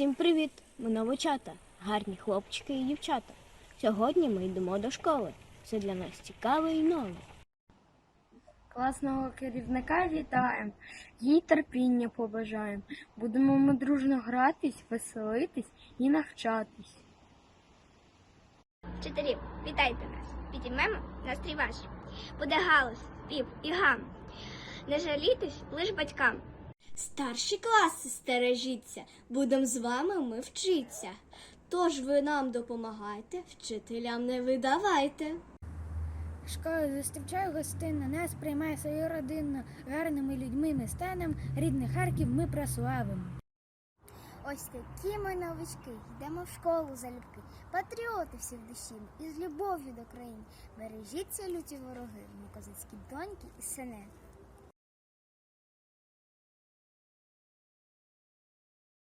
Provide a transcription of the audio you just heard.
Всім привіт! Ми новочата, гарні хлопчики і дівчата. Сьогодні ми йдемо до школи. Це для нас цікаве і нове. Класного керівника вітаємо, їй терпіння побажаємо. Будемо ми дружно гратись, веселитись і навчатись. Вчителі, вітайте нас! Підіймемо настрій ваш. Буде галас, спів і гам. Не жалітесь лиш батькам. Старші класи стережіться, будем з вами ми вчиться. Тож ви нам допомагайте, вчителям не видавайте. Школа зустрічає гостинно, нас приймає свою родину, гарними людьми ми станемо, рідний Харків ми прославимо. Ось такі ми новички, йдемо в школу залюбки, патріоти всі в душі, і з любов'ю до країни. Бережіться люті вороги, ми козацькі доньки і сини.